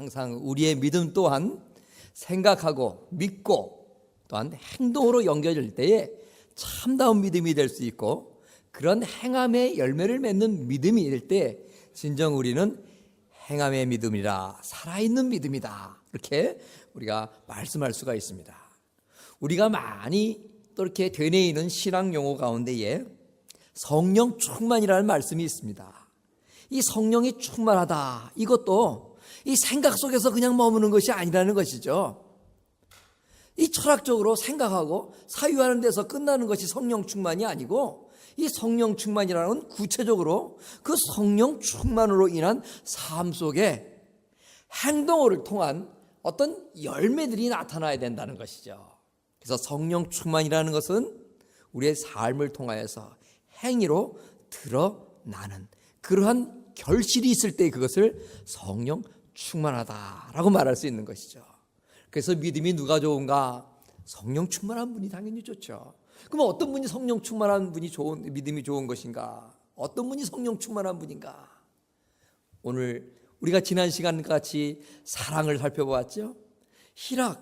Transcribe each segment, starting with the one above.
항상 우리의 믿음 또한 생각하고 믿고 또한 행동으로 연결될 때에 참다운 믿음이 될 수 있고 그런 행함의 열매를 맺는 믿음이 될 때 진정 우리는 행함의 믿음이라 살아있는 믿음이다. 이렇게 우리가 말씀할 수가 있습니다. 우리가 많이 또 이렇게 되뇌이는 신앙 용어 가운데에 성령 충만이라는 말씀이 있습니다. 이 성령이 충만하다. 이것도 이 생각 속에서 그냥 머무는 것이 아니라는 것이죠. 이 철학적으로 생각하고 사유하는 데서 끝나는 것이 성령 충만이 아니고 이 성령 충만이라는 건 구체적으로 그 성령 충만으로 인한 삶 속에 행동을 통한 어떤 열매들이 나타나야 된다는 것이죠. 그래서 성령 충만이라는 것은 우리의 삶을 통하여서 행위로 드러나는 그러한 결실이 있을 때 그것을 성령 충만하다라고 말할 수 있는 것이죠. 그래서 믿음이 누가 좋은가? 성령 충만한 분이 당연히 좋죠. 그럼 어떤 분이 성령 충만한 분이 좋은 믿음이 좋은 것인가? 어떤 분이 성령 충만한 분인가? 오늘 우리가 지난 시간 같이 사랑을 살펴보았죠. 희락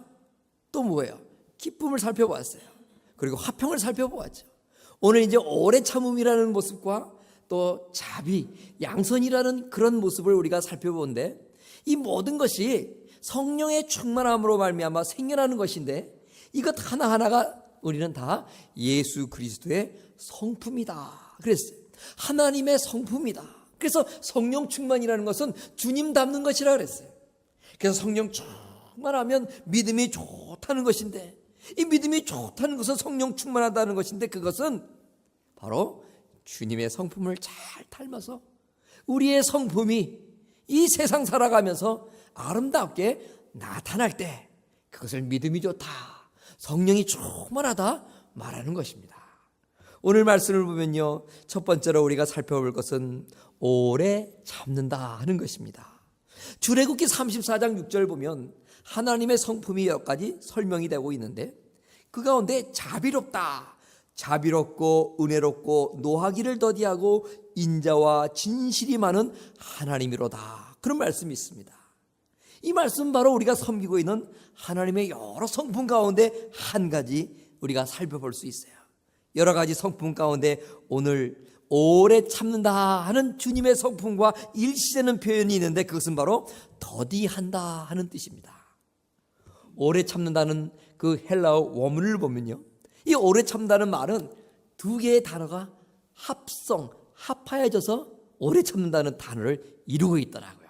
또 뭐예요? 기쁨을 살펴보았어요. 그리고 화평을 살펴보았죠. 오늘 이제 오래 참음이라는 모습과 또 자비, 양선이라는 그런 모습을 우리가 살펴보는데 이 모든 것이 성령의 충만함으로 말미암아 생겨나는 것인데 이것 하나하나가 우리는 다 예수 그리스도의 성품이다. 그랬어요. 하나님의 성품이다. 그래서 성령 충만이라는 것은 주님 닮는 것이라 그랬어요. 그래서 성령 충만하면 믿음이 좋다는 것인데 이 믿음이 좋다는 것은 성령 충만하다는 것인데 그것은 바로 주님의 성품을 잘 닮아서 우리의 성품이 이 세상 살아가면서 아름답게 나타날 때 그것을 믿음이 좋다. 성령이 충만하다 말하는 것입니다. 오늘 말씀을 보면요. 첫 번째로 우리가 살펴볼 것은 오래 참는다 하는 것입니다. 주례국기 34장 6절 보면 하나님의 성품이 몇 가지 설명이 되고 있는데 그 가운데 자비롭다. 자비롭고 은혜롭고 노하기를 더디하고 인자와 진실이 많은 하나님이로다. 그런 말씀이 있습니다. 이 말씀 바로 우리가 섬기고 있는 하나님의 여러 성품 가운데 한 가지 우리가 살펴볼 수 있어요. 여러 가지 성품 가운데 오늘 오래 참는다 하는 주님의 성품과 일치되는 표현이 있는데 그것은 바로 더디한다 하는 뜻입니다. 오래 참는다는 그 헬라어 원문을 보면요. 이 오래 참다는 말은 두 개의 단어가 합성, 합하여져서 오래 참는다는 단어를 이루고 있더라고요.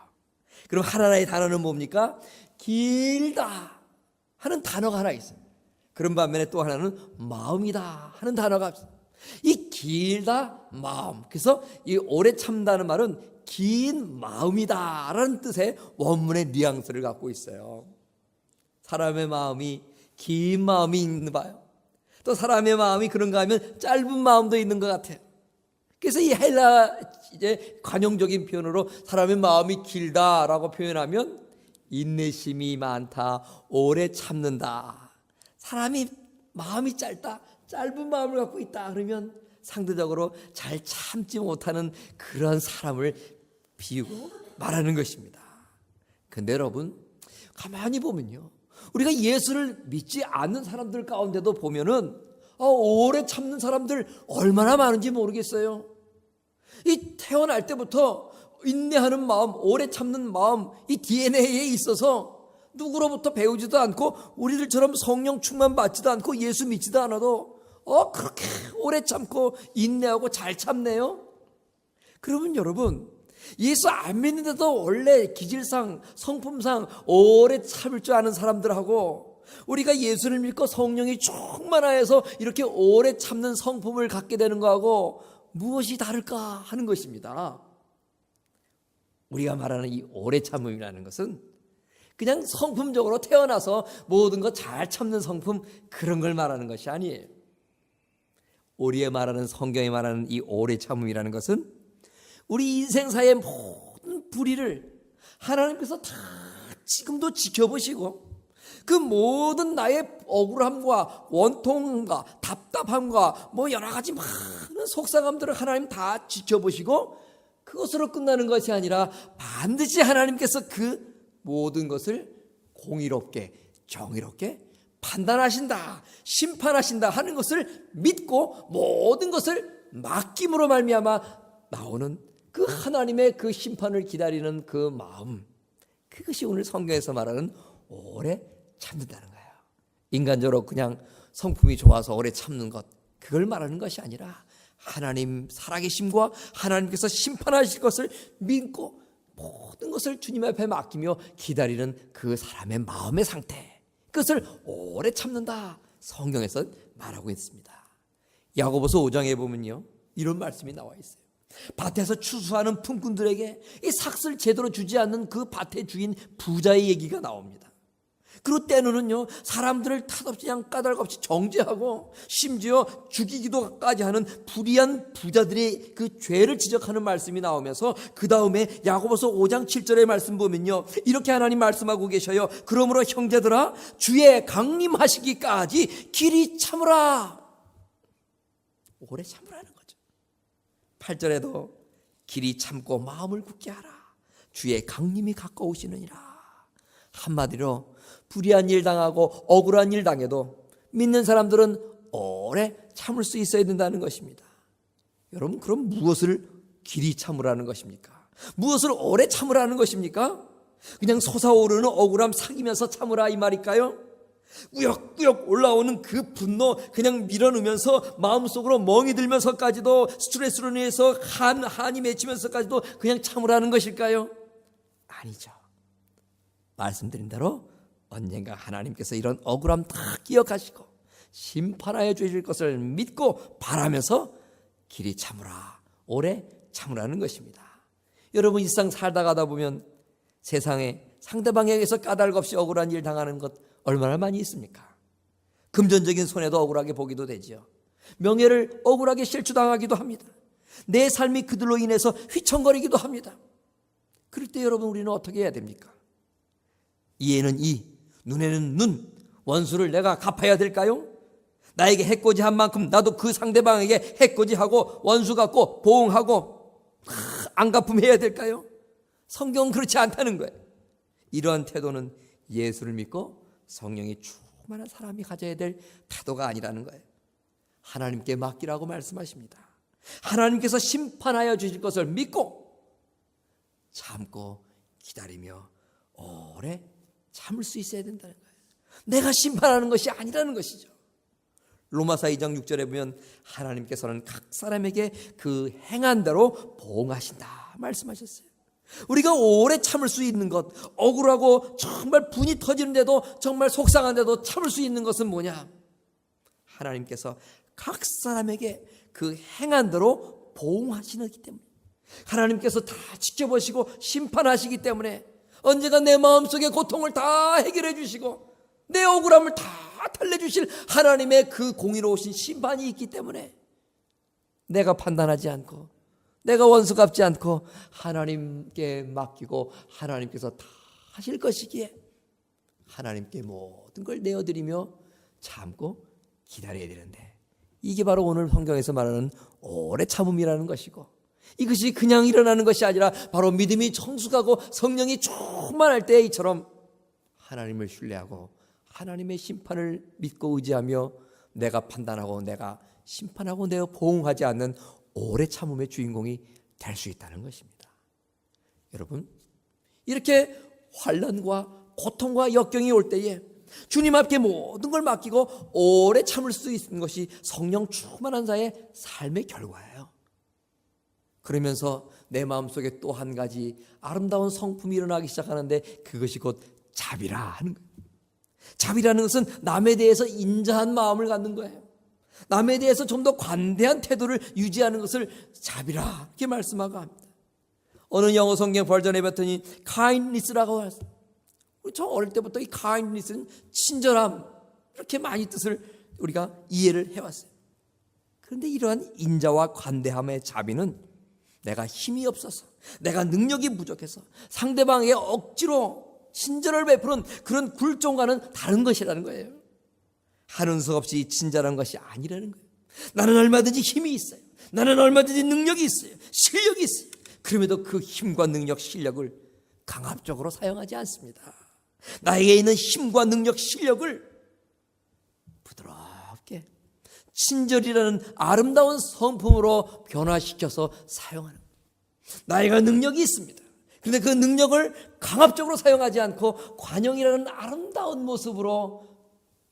그럼 하나의 단어는 뭡니까? 길다 하는 단어가 하나 있습니다. 그런 반면에 또 하나는 마음이다 하는 단어가. 이 길다 마음. 그래서 이 오래 참다는 말은 긴 마음이다라는 뜻의 원문의 뉘앙스를 갖고 있어요. 사람의 마음이 긴 마음이 있는 봐요. 또 사람의 마음이 그런가 하면 짧은 마음도 있는 것 같아요. 그래서 이 헬라 이제 관용적인 표현으로 사람의 마음이 길다라고 표현하면 인내심이 많다, 오래 참는다. 사람이 마음이 짧다, 짧은 마음을 갖고 있다 그러면 상대적으로 잘 참지 못하는 그런 사람을 비우고 말하는 것입니다. 근데 여러분 가만히 보면요. 우리가 예수를 믿지 않는 사람들 가운데도 보면은 어, 오래 참는 사람들 얼마나 많은지 모르겠어요. 이 태어날 때부터 인내하는 마음, 오래 참는 마음, 이 DNA에 있어서 누구로부터 배우지도 않고 우리들처럼 성령 충만 받지도 않고 예수 믿지도 않아도 어 그렇게 오래 참고 인내하고 잘 참네요. 그러면 여러분 예수 안 믿는데도 원래 기질상 성품상 오래 참을 줄 아는 사람들하고 우리가 예수를 믿고 성령이 충만하여서 이렇게 오래 참는 성품을 갖게 되는 거하고 무엇이 다를까 하는 것입니다. 우리가 말하는 이 오래 참음이라는 것은 그냥 성품적으로 태어나서 모든 것 잘 참는 성품 그런 걸 말하는 것이 아니에요. 우리의 말하는 성경이 말하는 이 오래 참음이라는 것은 우리 인생사의 모든 불의를 하나님께서 다 지금도 지켜보시고 그 모든 나의 억울함과 원통과 답답함과 뭐 여러 가지 많은 속상함들을 하나님 다 지켜보시고 그것으로 끝나는 것이 아니라 반드시 하나님께서 그 모든 것을 공의롭게 정의롭게 판단하신다, 심판하신다 하는 것을 믿고 모든 것을 맡김으로 말미암아 나오는 그 하나님의 그 심판을 기다리는 그 마음 그것이 오늘 성경에서 말하는 오래 참는다는 거예요. 인간적으로 그냥 성품이 좋아서 오래 참는 것 그걸 말하는 것이 아니라 하나님 살아계심과 하나님께서 심판하실 것을 믿고 모든 것을 주님 앞에 맡기며 기다리는 그 사람의 마음의 상태 그것을 오래 참는다 성경에서 말하고 있습니다. 야고보서 5장에 보면요 이런 말씀이 나와 있어요. 밭에서 추수하는 품꾼들에게 이 삭슬 제대로 주지 않는 그 밭의 주인 부자의 얘기가 나옵니다. 그리고 때로는요 사람들을 탓없이 그냥 까닭 없이 정죄하고 심지어 죽이기도까지 하는 불의한 부자들의 그 죄를 지적하는 말씀이 나오면서 그 다음에 야고보서 5장 7절의 말씀 보면요 이렇게 하나님 말씀하고 계셔요 그러므로 형제들아 주의 강림하시기까지 길이 참으라 오래 참으라는 8절에도 길이 참고 마음을 굳게 하라 주의 강림이 가까우시느니라 한마디로 불의한 일 당하고 억울한 일 당해도 믿는 사람들은 오래 참을 수 있어야 된다는 것입니다. 여러분 그럼 무엇을 길이 참으라는 것입니까? 무엇을 오래 참으라는 것입니까? 그냥 솟아오르는 억울함 사귀면서 참으라 이 말일까요? 꾸역꾸역 올라오는 그 분노 그냥 밀어넣으면서 마음속으로 멍이 들면서까지도 스트레스로 인해서 한, 한이 맺히면서까지도 그냥 참으라는 것일까요? 아니죠. 말씀드린 대로 언젠가 하나님께서 이런 억울함 다 기억하시고 심판하여 주실 것을 믿고 바라면서 길이 참으라 오래 참으라는 것입니다. 여러분 일상 살다 가다 보면 세상에 상대방에게서 까닭 없이 억울한 일 당하는 것 얼마나 많이 있습니까? 금전적인 손해도 억울하게 보기도 되지요. 명예를 억울하게 실추당하기도 합니다. 내 삶이 그들로 인해서 휘청거리기도 합니다. 그럴 때 여러분 우리는 어떻게 해야 됩니까? 이에는 이, 눈에는 눈, 원수를 내가 갚아야 될까요? 나에게 해코지 한 만큼 나도 그 상대방에게 해코지하고 원수 갖고 보응하고 안 갚음해야 될까요? 성경은 그렇지 않다는 거예요. 이러한 태도는 예수를 믿고 성령이 충만한 사람이 가져야 될 태도가 아니라는 거예요. 하나님께 맡기라고 말씀하십니다. 하나님께서 심판하여 주실 것을 믿고 참고 기다리며 오래 참을 수 있어야 된다는 거예요. 내가 심판하는 것이 아니라는 것이죠. 로마서 2장 6절에 보면 하나님께서는 각 사람에게 그 행한 대로 보응하신다 말씀하셨어요. 우리가 오래 참을 수 있는 것, 억울하고 정말 분이 터지는데도 정말 속상한데도 참을 수 있는 것은 뭐냐? 하나님께서 각 사람에게 그 행한 대로 보응하시기 때문에 하나님께서 다 지켜보시고 심판하시기 때문에 언제가 내 마음속의 고통을 다 해결해 주시고 내 억울함을 다 달래주실 하나님의 그 공의로우신 심판이 있기 때문에 내가 판단하지 않고 내가 원수 갚지 않고 하나님께 맡기고 하나님께서 다 하실 것이기에 하나님께 모든 걸 내어드리며 참고 기다려야 되는데 이게 바로 오늘 성경에서 말하는 오래 참음이라는 것이고 이것이 그냥 일어나는 것이 아니라 바로 믿음이 성숙하고 성령이 충만할 때 이처럼 하나님을 신뢰하고 하나님의 심판을 믿고 의지하며 내가 판단하고 내가 심판하고 내가 보응하지 않는 오래 참음의 주인공이 될 수 있다는 것입니다. 여러분 이렇게 환란과 고통과 역경이 올 때에 주님 앞에 모든 걸 맡기고 오래 참을 수 있는 것이 성령 충만한 자의 삶의 결과예요. 그러면서 내 마음속에 또 한 가지 아름다운 성품이 일어나기 시작하는데 그것이 곧 자비라 하는 거예요. 자비라는 것은 남에 대해서 인자한 마음을 갖는 거예요. 남에 대해서 좀 더 관대한 태도를 유지하는 것을 자비라 이렇게 말씀하고 합니다. 어느 영어 성경 버전에 봤더니 kindness라고 했어요. 저 어릴 때부터 이 kindness는 친절함 이렇게 많이 뜻을 우리가 이해를 해왔어요. 그런데 이러한 인자와 관대함의 자비는 내가 힘이 없어서 내가 능력이 부족해서 상대방에게 억지로 친절을 베푸는 그런 굴종과는 다른 것이라는 거예요. 하는 수 없이 친절한 것이 아니라는 거예요. 나는 얼마든지 힘이 있어요. 나는 얼마든지 능력이 있어요. 실력이 있어요. 그럼에도 그 힘과 능력, 실력을 강압적으로 사용하지 않습니다. 나에게 있는 힘과 능력, 실력을 부드럽게 친절이라는 아름다운 성품으로 변화시켜서 사용하는 거예요. 나이가 능력이 있습니다. 그런데 그 능력을 강압적으로 사용하지 않고 관용이라는 아름다운 모습으로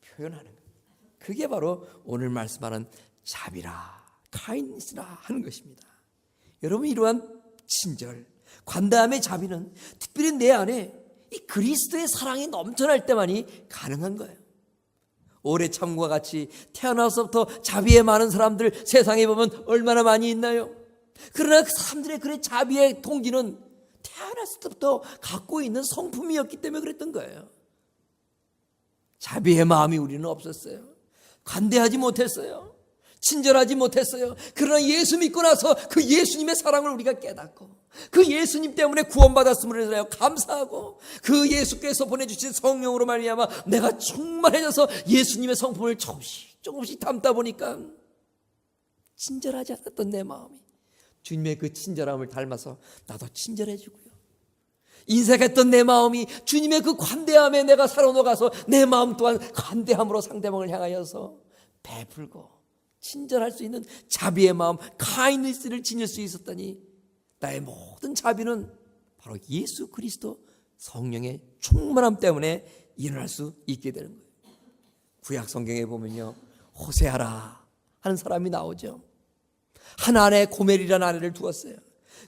표현하는 거예요. 그게 바로 오늘 말씀하는 자비라, 카인니스라 하는 것입니다. 여러분 이러한 친절, 관다함의 자비는 특별히 내 안에 이 그리스도의 사랑이 넘쳐날 때만이 가능한 거예요. 오래 참과 같이 태어나서부터 자비에 많은 사람들 세상에 보면 얼마나 많이 있나요? 그러나 그 사람들의 그런 자비의 동기는 태어났을 때부터 갖고 있는 성품이었기 때문에 그랬던 거예요. 자비의 마음이 우리는 없었어요. 관대하지 못했어요. 친절하지 못했어요. 그러나 예수 믿고 나서 그 예수님의 사랑을 우리가 깨닫고 그 예수님 때문에 구원받았음을 인하여 감사하고 그 예수께서 보내주신 성령으로 말미암아 내가 충만해져서 예수님의 성품을 조금씩 조금씩 담다 보니까 친절하지 않았던 내 마음이 주님의 그 친절함을 닮아서 나도 친절해지고요. 인색했던 내 마음이 주님의 그 관대함에 내가 살아녹아서 내 마음 또한 관대함으로 상대방을 향하여서 베풀고 친절할 수 있는 자비의 마음, 카이니스를 지닐 수 있었다니 나의 모든 자비는 바로 예수 그리스도 성령의 충만함 때문에 일어날 수 있게 되는 거예요. 구약 성경에 보면요. 호세아라 하는 사람이 나오죠. 한 아내 고멜이라는 아내를 두었어요.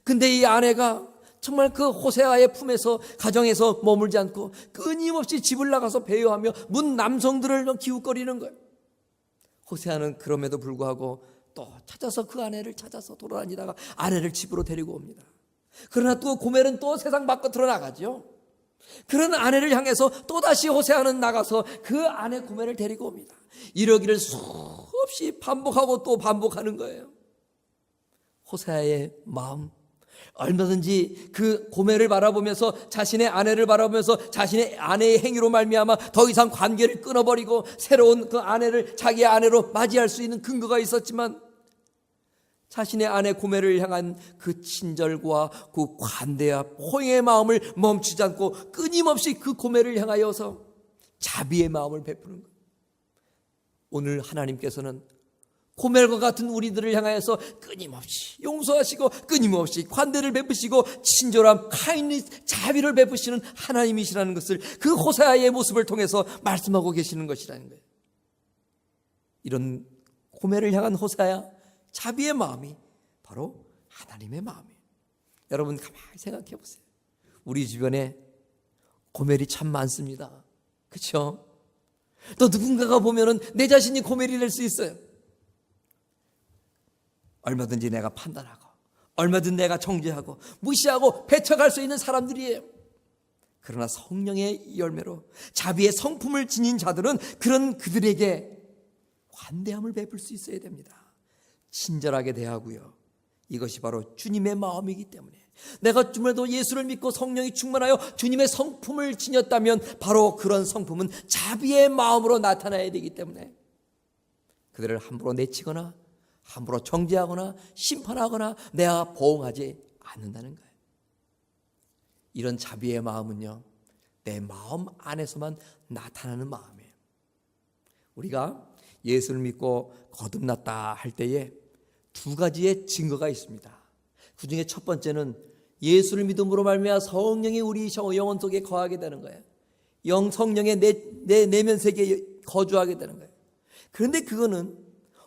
근데 이 아내가 정말 그 호세아의 품에서 가정에서 머물지 않고 끊임없이 집을 나가서 배회하며 문 남성들을 기웃거리는 거예요. 호세아는 그럼에도 불구하고 또 찾아서 그 아내를 찾아서 돌아다니다가 아내를 집으로 데리고 옵니다. 그러나 또 고멜은 또 세상 바깥으로 나가죠. 그런 아내를 향해서 또다시 호세아는 나가서 그 아내 고멜을 데리고 옵니다. 이러기를 수없이 반복하고 또 반복하는 거예요. 호세아의 마음 얼마든지 그 고매를 바라보면서 자신의 아내를 바라보면서 자신의 아내의 행위로 말미암아 더 이상 관계를 끊어버리고 새로운 그 아내를 자기의 아내로 맞이할 수 있는 근거가 있었지만 자신의 아내 고매를 향한 그 친절과 그 관대와 포용의 마음을 멈추지 않고 끊임없이 그 고매를 향하여서 자비의 마음을 베푸는 것. 오늘 하나님께서는 고멜과 같은 우리들을 향하여서 끊임없이 용서하시고 끊임없이 관대를 베푸시고 친절함, 카인리 자비를 베푸시는 하나님이시라는 것을 그 호세아의 모습을 통해서 말씀하고 계시는 것이라는 거예요. 이런 고멜을 향한 호세아 자비의 마음이 바로 하나님의 마음이에요. 여러분 가만히 생각해 보세요. 우리 주변에 고멜이 참 많습니다. 그렇죠? 또 누군가가 보면은 내 자신이 고멜이 될 수 있어요. 얼마든지 내가 판단하고 얼마든 내가 정죄하고 무시하고 배척할 수 있는 사람들이에요. 그러나 성령의 열매로 자비의 성품을 지닌 자들은 그런 그들에게 관대함을 베풀 수 있어야 됩니다. 친절하게 대하고요. 이것이 바로 주님의 마음이기 때문에 내가 주말도 예수를 믿고 성령이 충만하여 주님의 성품을 지녔다면 바로 그런 성품은 자비의 마음으로 나타나야 되기 때문에 그들을 함부로 내치거나 함부로 정죄하거나 심판하거나 내가 보응하지 않는다는 거예요. 이런 자비의 마음은요, 내 마음 안에서만 나타나는 마음이에요. 우리가 예수를 믿고 거듭났다 할 때에 두 가지의 증거가 있습니다. 그 중에 첫 번째는 예수를 믿음으로 말미암아 성령이 우리 영혼 속에 거하게 되는 거예요. 영 성령의 내, 내 내면 세계에 거주하게 되는 거예요. 그런데 그거는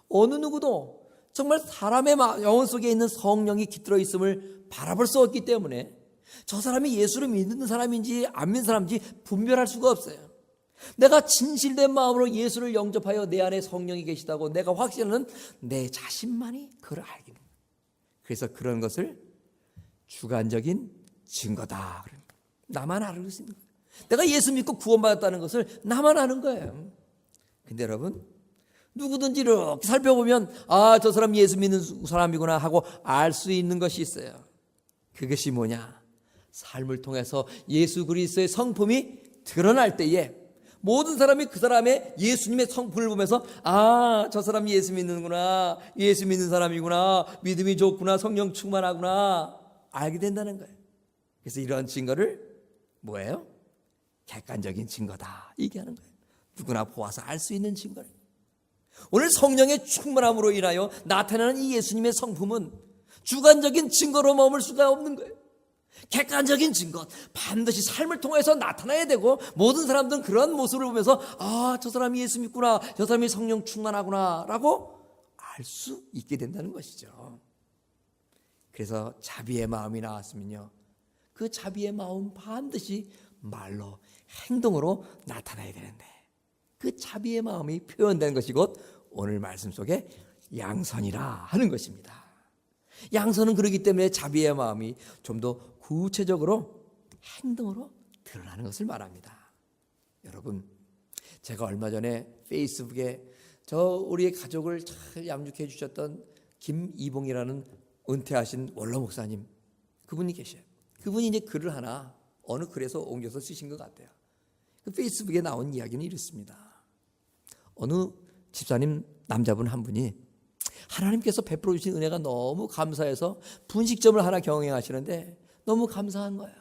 어느 누구도 정말 사람의 영혼 속에 있는 성령이 깃들어 있음을 바라볼 수 없기 때문에 저 사람이 예수를 믿는 사람인지 안 믿는 사람인지 분별할 수가 없어요. 내가 진실된 마음으로 예수를 영접하여 내 안에 성령이 계시다고 내가 확신하는 내 자신만이 그걸 알게 됩니다. 그래서 그런 것을 주관적인 증거다. 나만 알고 있습니다. 내가 예수 믿고 구원받았다는 것을 나만 아는 거예요. 근데 여러분, 누구든지 이렇게 살펴보면, 아, 저 사람 예수 믿는 사람이구나 하고 알 수 있는 것이 있어요. 그것이 뭐냐? 삶을 통해서 예수 그리스도의 성품이 드러날 때에 모든 사람이 그 사람의 예수님의 성품을 보면서 아, 저 사람이 예수 믿는구나. 예수 믿는 사람이구나. 믿음이 좋구나. 성령 충만하구나. 알게 된다는 거예요. 그래서 이러한 증거를 뭐예요? 객관적인 증거다. 얘기하는 거예요. 누구나 보아서 알 수 있는 증거예요. 오늘 성령의 충만함으로 인하여 나타나는 이 예수님의 성품은 주관적인 증거로 머물 수가 없는 거예요. 객관적인 증거, 반드시 삶을 통해서 나타나야 되고 모든 사람들은 그런 모습을 보면서 아, 저 사람이 예수 믿구나, 저 사람이 성령 충만하구나라고 알 수 있게 된다는 것이죠. 그래서 자비의 마음이 나왔으면요. 그 자비의 마음 반드시 말로 행동으로 나타나야 되는데 그 자비의 마음이 표현된 것이 곧 오늘 말씀 속에 양선이라 하는 것입니다. 양선은 그러기 때문에 자비의 마음이 좀 더 구체적으로 행동으로 드러나는 것을 말합니다. 여러분, 제가 얼마 전에 페이스북에 저 우리의 가족을 잘 양육해 주셨던 김이봉이라는 은퇴하신 원로 목사님 그분이 계셔요. 그분이 이제 글을 하나 어느 글에서 옮겨서 쓰신 것 같아요. 그 페이스북에 나온 이야기는 이렇습니다. 어느 집사님 남자분 한 분이 하나님께서 베풀어 주신 은혜가 너무 감사해서 분식점을 하나 경영하시는데 너무 감사한 거예요.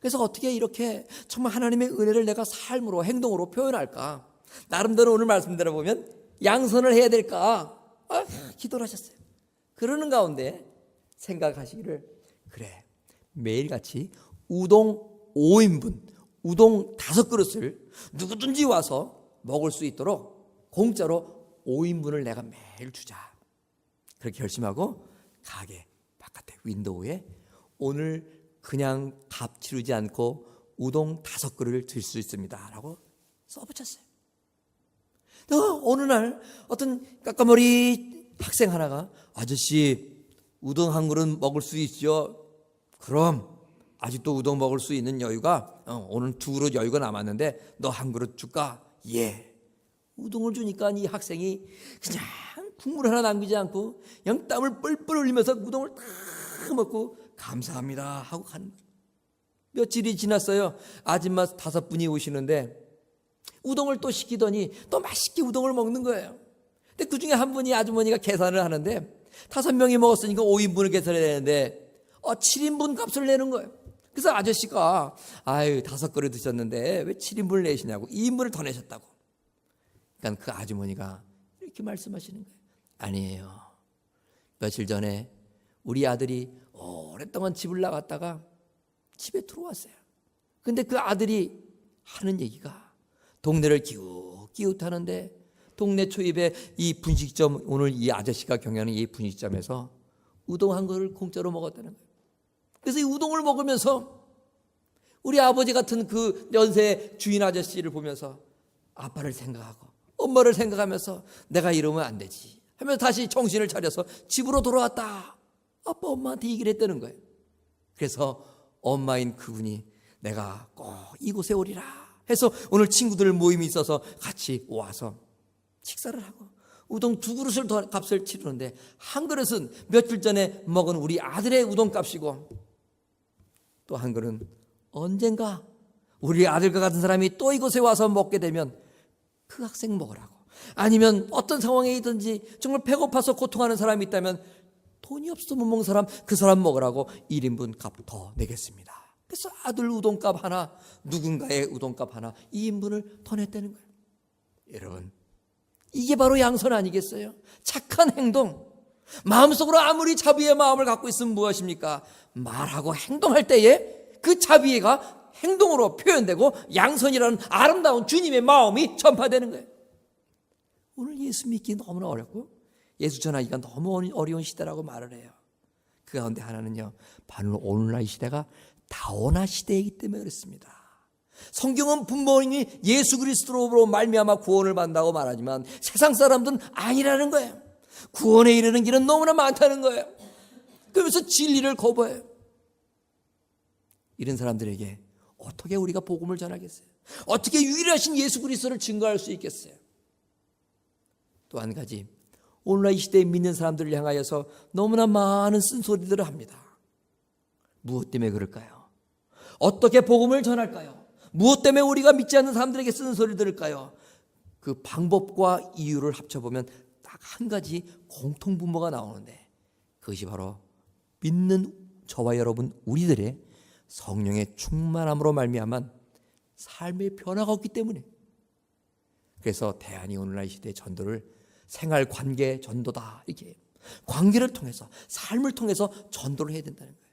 그래서 어떻게 이렇게 정말 하나님의 은혜를 내가 삶으로 행동으로 표현할까? 나름대로 오늘 말씀 들어보면 양선을 해야 될까? 아, 기도를 하셨어요. 그러는 가운데 생각하시기를 그래 매일같이 우동 5인분 우동 5그릇을 누구든지 와서 먹을 수 있도록 공짜로 5인분을 내가 매일 주자 그렇게 결심하고 가게 바깥에 윈도우에 오늘 그냥 값 치르지 않고 우동 다섯 그릇을 들 수 있습니다 라고 써붙였어요. 또 어느 날 어떤 까까머리 학생 하나가 아저씨 우동 한 그릇 먹을 수 있죠? 그럼 아직도 우동 먹을 수 있는 여유가 어, 오늘 두 그릇 여유가 남았는데 너 한 그릇 줄까? 예. 우동을 주니까 이 학생이 그냥 국물 하나 남기지 않고 그냥 땀을 뻘뻘 흘리면서 우동을 다 먹고 감사합니다 하고 가는. 며칠이 지났어요. 아줌마 다섯 분이 오시는데 우동을 또 시키더니 또 맛있게 우동을 먹는 거예요. 근데 그 중에 한 분이 아주머니가 계산을 하는데 다섯 명이 먹었으니까 5인분을 계산해야 되는데 어, 7인분 값을 내는 거예요. 그래서 아저씨가 아유 다섯 그릇 드셨는데 왜 7인분을 내시냐고 2인분을 더 내셨다고. 그러니까 그 아주머니가 이렇게 말씀하시는 거예요. 아니에요. 며칠 전에 우리 아들이 오랫동안 집을 나갔다가 집에 들어왔어요. 근데 그 아들이 하는 얘기가 동네를 기웃기웃 하는데 동네 초입에 이 분식점 오늘 이 아저씨가 경영하는 이 분식점에서 우동 한 그릇을 공짜로 먹었다는 거예요. 그래서 이 우동을 먹으면서 우리 아버지 같은 그 연세 주인 아저씨를 보면서 아빠를 생각하고 엄마를 생각하면서 내가 이러면 안 되지 하면서 다시 정신을 차려서 집으로 돌아왔다. 아빠 엄마한테 얘기를 했다는 거예요. 그래서 엄마인 그분이 내가 꼭 이곳에 오리라 해서 오늘 친구들 모임이 있어서 같이 와서 식사를 하고 우동 두 그릇을 더 값을 치르는데 한 그릇은 며칠 전에 먹은 우리 아들의 우동 값이고 또 한 그릇은 언젠가 우리 아들과 같은 사람이 또 이곳에 와서 먹게 되면 그 학생 먹으라고 아니면 어떤 상황에 있든지 정말 배고파서 고통하는 사람이 있다면 돈이 없어 못 먹는 사람 그 사람 먹으라고 1인분 값 더 내겠습니다. 그래서 아들 우동값 하나 누군가의 우동값 하나 2인분을 더 냈다는 거예요. 여러분 이게 바로 양선 아니겠어요? 착한 행동. 마음속으로 아무리 자비의 마음을 갖고 있으면 무엇입니까? 말하고 행동할 때에 그 자비가 행동으로 표현되고 양선이라는 아름다운 주님의 마음이 전파되는 거예요. 오늘 예수 믿기 너무나 어렵고 예수 전하기가 너무 어려운 시대라고 말을 해요. 그 가운데 하나는요, 바로 오늘날 이 시대가 다원화 시대이기 때문에 그렇습니다. 성경은 분명히 예수 그리스도로 말미암아 구원을 받는다고 말하지만 세상 사람들은 아니라는 거예요. 구원에 이르는 길은 너무나 많다는 거예요. 그러면서 진리를 거부해요. 이런 사람들에게 어떻게 우리가 복음을 전하겠어요? 어떻게 유일하신 예수 그리스도를 증거할 수 있겠어요? 또 한 가지 오늘날 이 시대에 믿는 사람들을 향하여서 너무나 많은 쓴소리들을 합니다. 무엇 때문에 그럴까요? 어떻게 복음을 전할까요? 무엇 때문에 우리가 믿지 않는 사람들에게 쓰는 소리를 들을까요? 그 방법과 이유를 합쳐보면 딱 한 가지 공통분모가 나오는데 그것이 바로 믿는 저와 여러분 우리들의 성령의 충만함으로 말미암은 삶의 변화가 없기 때문에 그래서 대안이 오늘날 시대 전도를 생활 관계 전도다 이렇게. 관계를 통해서 삶을 통해서 전도를 해야 된다는 거예요.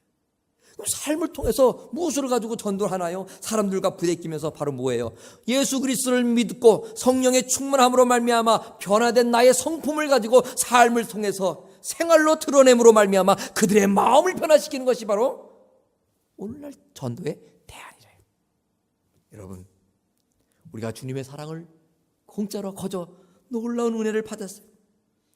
그럼 삶을 통해서 무엇을 가지고 전도를 하나요? 사람들과 부대끼면서 바로 뭐예요? 예수 그리스도를 믿고 성령의 충만함으로 말미암아 변화된 나의 성품을 가지고 삶을 통해서 생활로 드러냄으로 말미암아 그들의 마음을 변화시키는 것이 바로 오늘날 전도의 대안이래요. 여러분, 우리가 주님의 사랑을 공짜로 거저 놀라운 은혜를 받았어요.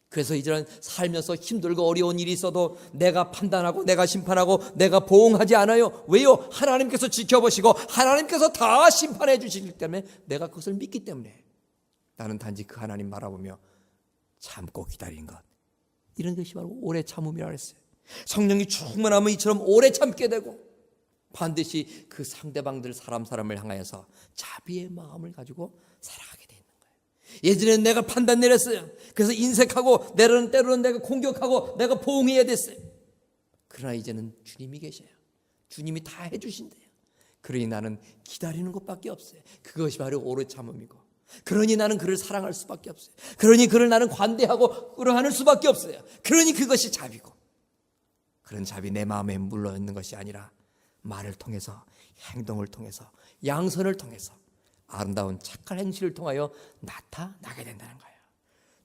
그래서 이제는 살면서 힘들고 어려운 일이 있어도 내가 판단하고 내가 심판하고 내가 보응하지 않아요. 왜요? 하나님께서 지켜보시고 하나님께서 다 심판해 주시기 때문에 내가 그것을 믿기 때문에 나는 단지 그 하나님 바라보며 참고 기다린 것. 이런 것이 바로 오래 참음이라 했어요. 성령이 충만하면 이처럼 오래 참게 되고 반드시 그 상대방들 사람 사람을 향하여서 자비의 마음을 가지고 살아가게 되는 거예요. 예전에는 내가 판단 내렸어요. 그래서 인색하고 때로는 때로는 내가 공격하고 내가 보응해야 됐어요. 그러나 이제는 주님이 계셔요. 주님이 다 해주신대요. 그러니 나는 기다리는 것밖에 없어요. 그것이 바로 오래 참음이고. 그러니 나는 그를 사랑할 수밖에 없어요. 그러니 그를 나는 관대하고 끌어안을 수밖에 없어요. 그러니 그것이 자비고. 그런 자비 내 마음에 물러 있는 것이 아니라 말을 통해서 행동을 통해서 양선을 통해서 아름다운 착한 행실을 통하여 나타나게 된다는 거예요.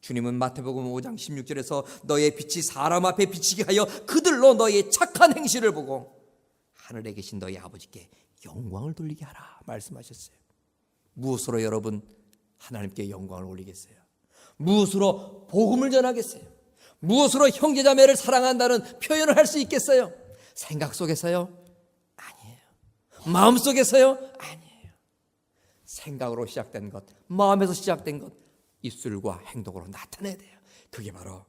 주님은 마태복음 5장 16절에서 너의 빛이 사람 앞에 비치게 하여 그들로 너의 착한 행실을 보고 하늘에 계신 너희 아버지께 영광을 돌리게 하라 말씀하셨어요. 무엇으로 여러분 하나님께 영광을 올리겠어요? 무엇으로 복음을 전하겠어요? 무엇으로 형제자매를 사랑한다는 표현을 할 수 있겠어요? 생각 속에서요? 마음 속에서요? 아니에요. 생각으로 시작된 것, 마음에서 시작된 것, 입술과 행동으로 나타내야 돼요. 그게 바로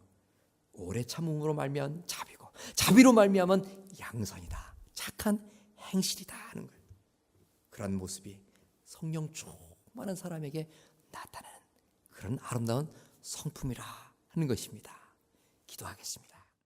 오래 참음으로 말미암은 자비고, 자비로 말미암은 양선이다. 착한 행실이다 하는 거예요. 그런 모습이 성령 충만한 사람에게 나타나는 그런 아름다운 성품이라 하는 것입니다. 기도하겠습니다.